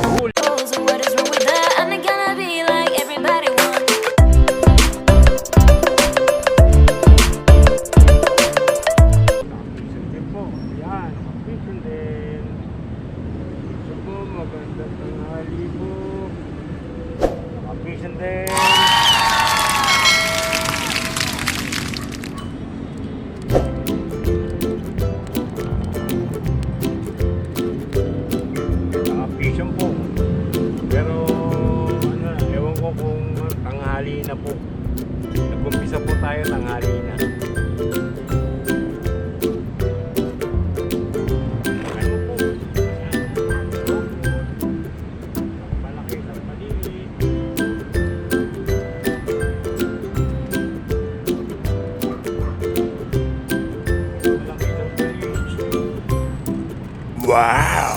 Гуль. Wow!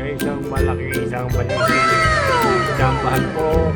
Isang malaki, isang maliit. Jambahan po.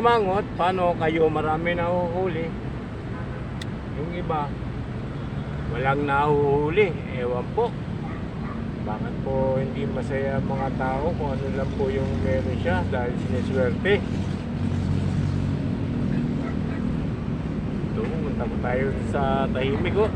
Akong nasimangot. Paano kayo marami nahuhuli? Yung iba, walang nahuhuli. Ewan po. Bakit po hindi masaya mga tao kung ano lang po yung meron siya dahil sineswerte? Ito, punta po tayo sa tahimik ko.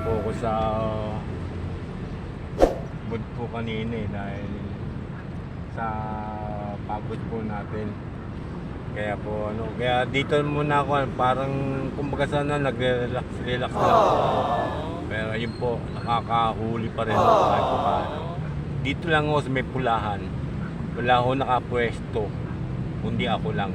Po ako sa mood po kanina eh dahil sa pagod po natin. Kaya po ano, kaya dito muna ako parang kumbaga sana nagre-relax relax lang. Pero yun po, nakakahuli pa rin ako. Dito lang ako sa may pulahan. Wala ako nakapwesto. Kundi ako lang.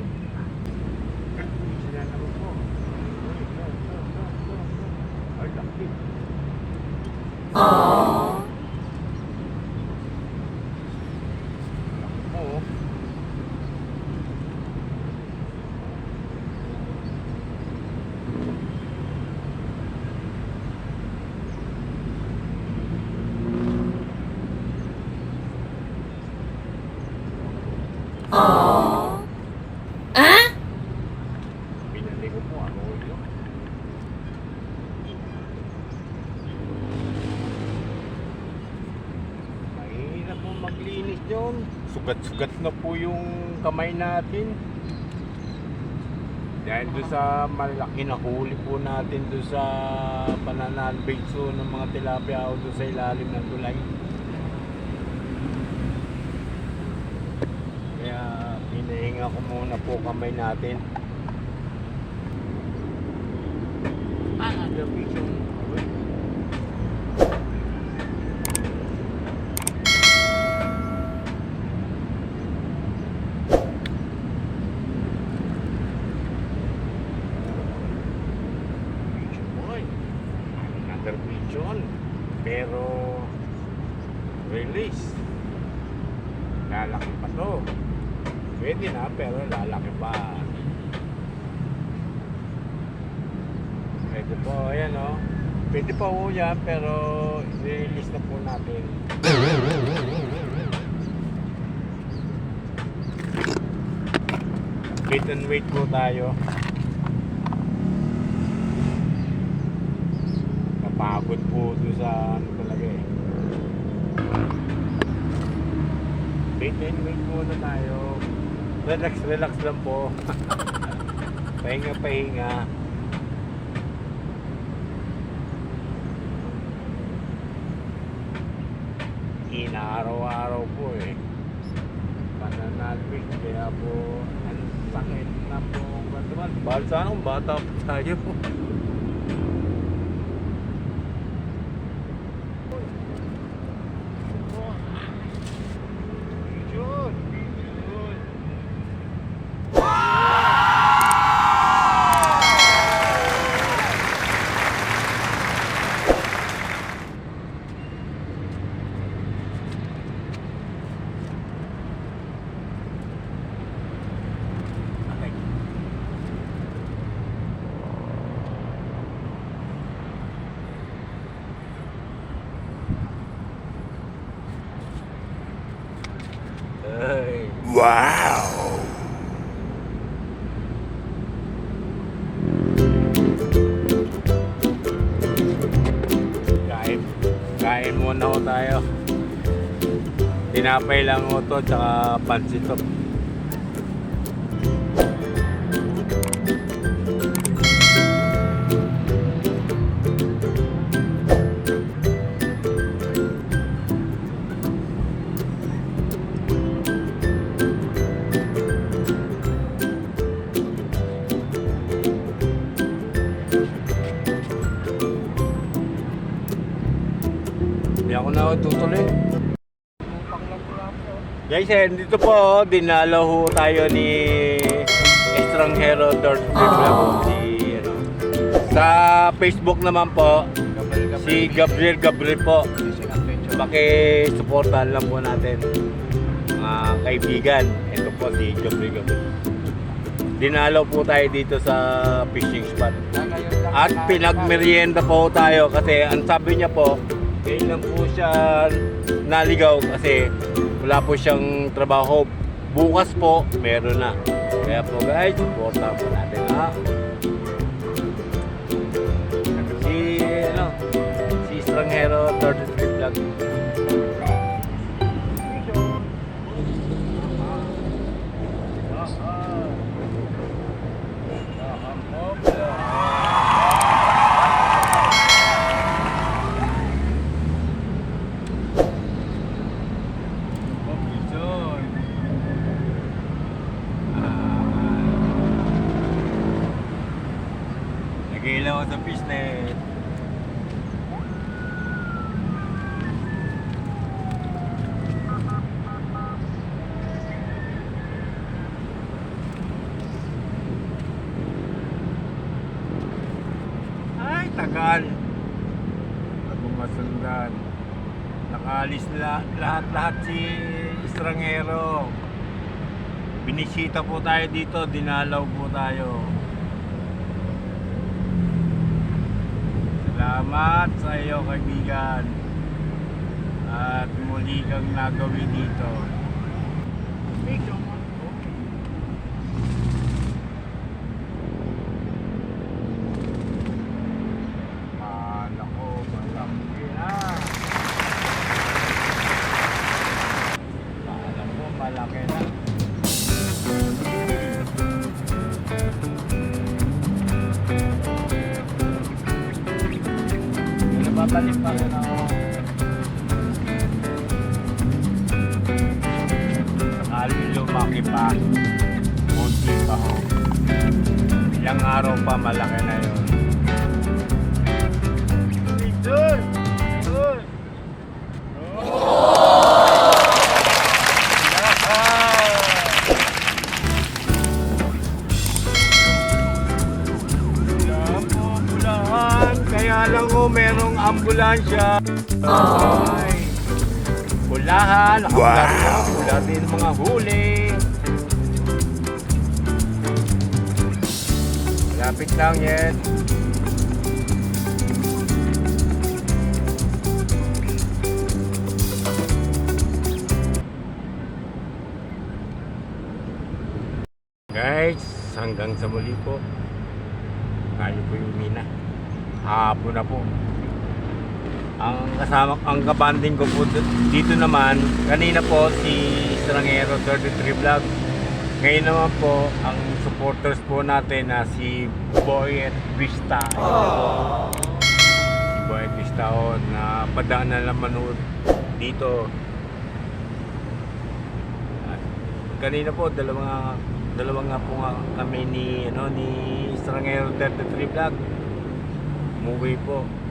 哦。Yun. Sugat-sugat na po yung kamay natin. Dahil doon sa malaki na huli po natin doon sa pananan beso ng mga tilapia o doon sa ilalim ng tulay. Kaya pinahinga ko muna po kamay natin. Ah, the beso. Boy, another pigeon. Pero release. Lalaki pa to. Pwede na pero lalaki pa. Pwede po, ayan o. Pwede pa po yan pero release na po natin. Wait and wait po tayo. Napagod po doon sa ano talaga eh. Wait and wait muna tayo. Relax, relax lang po. pahinga, pahinga. Inaaraw-araw po eh. Pananalwin, kaya po ang sakit na po. Bahal sana kung bata po tayo. Muna ho tayo. Tinapay lang ho to, tsaka pansit Guys, eh, dito po, oh, dinalo ho tayo ni Estranghero Dirt Vlog. Si, ano, sa Facebook naman po, si Gabriel Gabriel po. Paki-supportan lang po natin mga kaibigan. Ito po si Gabriel Gabriel. Dinalaw po tayo dito sa fishing spot. At pinagmerienda po tayo kasi ang sabi niya po, ngayon lang po siya naligaw kasi wala po siyang trabaho. Bukas po, meron na. Kaya po guys, supportan po natin ha. Si, ano, si Estranghero 33 Vlog. Tagal. Ako masundan. Nakalis la, lahat-lahat si Estrangero. Binisita po tayo dito, dinalaw po tayo. Salamat sa iyo kaibigan. At muli kang nagawi dito. Ah, Lalim pa rin ako. Ay. Pulahan, wow. pula din mga huli. Lapit lang yan. Guys, hanggang sa muli po. Kayo po yung mina. Hapon na po. Ang kasama, ang kabanding ko po dito naman, kanina po si Strangero 33 Vlog. Ngayon naman po, ang supporters po natin na si Boy at Vista. Si Boy at Vista o, na padaan na manood dito. Kanina po, dalawa dalawa nga po nga kami ni ano ni Strangero 33 Vlog. Umuwi po.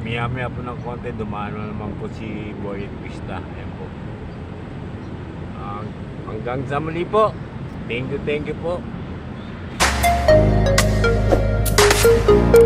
Maya-maya po ng konti, dumaan na naman po si Boy at Pista. Ayan po. Uh, hanggang sa muli po. Thank you, thank you po. Thank you.